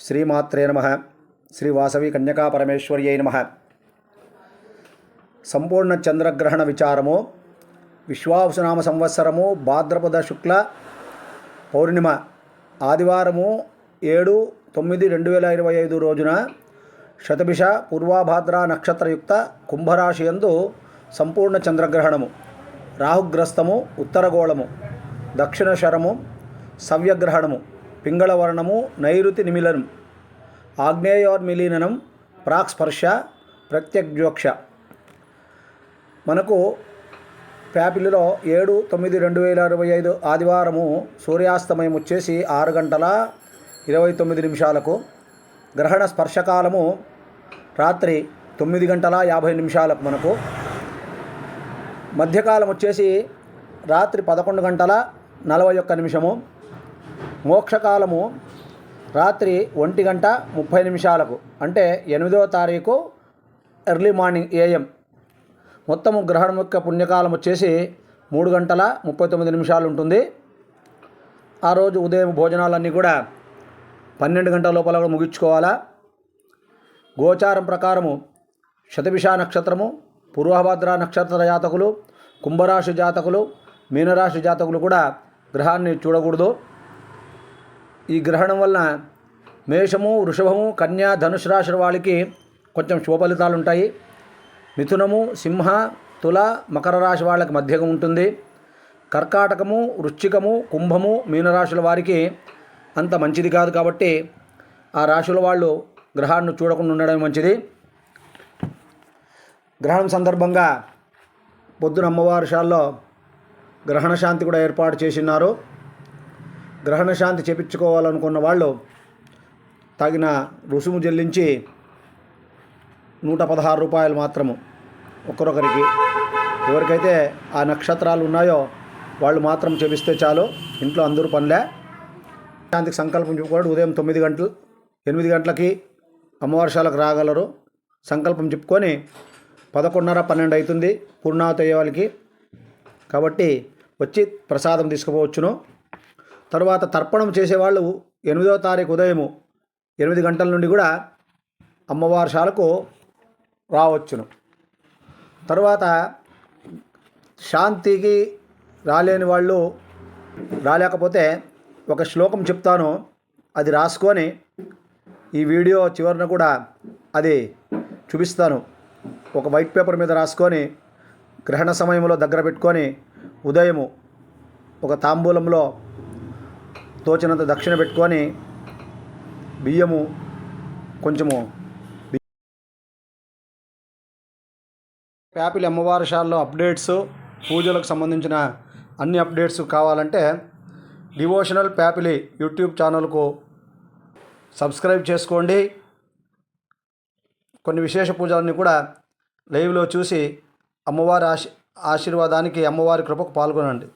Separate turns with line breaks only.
శ్రీమాత్రే నమ. శ్రీ వాసవి కన్యకాపరమేశ్వర్యై నమ. సంపూర్ణ చంద్రగ్రహణ విచారము విశ్వావసునామ సంవత్సరము భాద్రపద శుక్ల పౌర్ణిమ ఆదివారము ఏడు తొమ్మిది రెండు వేల ఇరవై ఐదు రోజున శతభిష పూర్వాభాద్ర నక్షత్రయుక్త కుంభరాశియందు సంపూర్ణ చంద్రగ్రహణము రాహుగ్రస్తము ఉత్తరగోళము దక్షిణ శరము సవ్యగ్రహణము పింగళవర్ణము నైరుతి నిమిలనం ఆగ్నేయోర్మిలీననం ప్రాక్స్పర్శ ప్రత్యగ్జోక్ష మనకు ప్యాపిల్లో ఏడు తొమ్మిది రెండు వేల ఇరవై ఐదు ఆదివారము సూర్యాస్తమయం వచ్చేసి ఆరు గంటల ఇరవై తొమ్మిది నిమిషాలకు. గ్రహణ స్పర్శకాలము రాత్రి తొమ్మిది గంటల యాభై నిమిషాలకు మనకు. మధ్యకాలం వచ్చేసి రాత్రి పదకొండు గంటల నలభై ఒక్క నిమిషము. మోక్షకాలము రాత్రి ఒంటి గంట ముప్పై నిమిషాలకు అంటే ఎనిమిదవ తారీఖు ఎర్లీ మార్నింగ్ ఏఎం. మొత్తము గ్రహణం యొక్క పుణ్యకాలం వచ్చేసి మూడు గంటల ముప్పై తొమ్మిది నిమిషాలు ఉంటుంది. ఆ రోజు ఉదయం భోజనాలన్నీ కూడా పన్నెండు గంటల లోపల కూడా ముగించుకోవాలా? గోచారం ప్రకారము శతభిష నక్షత్రము పూర్వభద్ర నక్షత్ర జాతకులు కుంభరాశి జాతకులు మీనరాశి జాతకులు కూడా గ్రహాన్ని చూడకూడదు. ఈ గ్రహణం వలన మేషము వృషభము కన్యా ధనుసు రాశుల వాళ్ళకి కొంచెం శుభ ఫలితాలు ఉంటాయి మిథునము సింహ తుల మకర రాశి వాళ్ళకి మధ్యగా ఉంటుంది. కర్కాటకము వృశ్చికము కుంభము మీనరాశుల వారికి అంత మంచిది కాదు కాబట్టి ఆ రాశుల వాళ్ళు గ్రహాన్ని చూడకుండా ఉండడం మంచిది. గ్రహణం సందర్భంగా పొద్దున అమ్మవారి శాలలో గ్రహణ శాంతి కూడా ఏర్పాటు చేసినారు గ్రహణ శాంతి చేపించుకోవాలనుకున్న వాళ్ళు తగిన రుసుము చెల్లించి నూట పదహారు రూపాయలు మాత్రము ఒకరొకరికి ఎవరికైతే ఆ నక్షత్రాలు ఉన్నాయో వాళ్ళు మాత్రం చెపిస్తే చాలు. ఇంట్లో అందరూ పనిలే. శాంతికి సంకల్పం చెప్పుకోవడం ఉదయం తొమ్మిది గంటలు ఎనిమిది గంటలకి అమ్మవర్షాలకు రాగలరు. సంకల్పం చెప్పుకొని పదకొండున్నర పన్నెండు అవుతుంది పూర్ణావతి అయ్యే వాళ్ళకి. కాబట్టి వచ్చి ప్రసాదం తీసుకుపోవచ్చును. తర్వాత తర్పణం చేసేవాళ్ళు ఎనిమిదవ తారీఖు ఉదయము ఎనిమిది గంటల నుండి కూడా అమ్మవారి శాలకు రావచ్చును. తర్వాత శాంతికి రాలేని వాళ్ళు రాలేకపోతే ఒక శ్లోకం చెప్తాను అది రాసుకొని ఈ వీడియో చివరిన కూడా అది చూపిస్తాను. ఒక వైట్ పేపర్ మీద రాసుకొని గ్రహణ సమయంలో దగ్గర పెట్టుకొని ఉదయము ఒక తాంబూలంలో తోచినంత దక్షిణ పెట్టుకొని బియ్యము కొంచెము ప్యాపిలి అమ్మవారి షాల్లో అప్డేట్స్ పూజలకు సంబంధించిన అన్ని అప్డేట్స్ కావాలంటే డివోషనల్ ప్యాపిలి యూట్యూబ్ ఛానల్కు సబ్స్క్రైబ్ చేసుకోండి. కొన్ని విశేష పూజలన్నీ కూడా లైవ్లో చూసి అమ్మవారి ఆశీ ఆశీర్వాదానికి అమ్మవారి కృపకు పాల్గొనండి.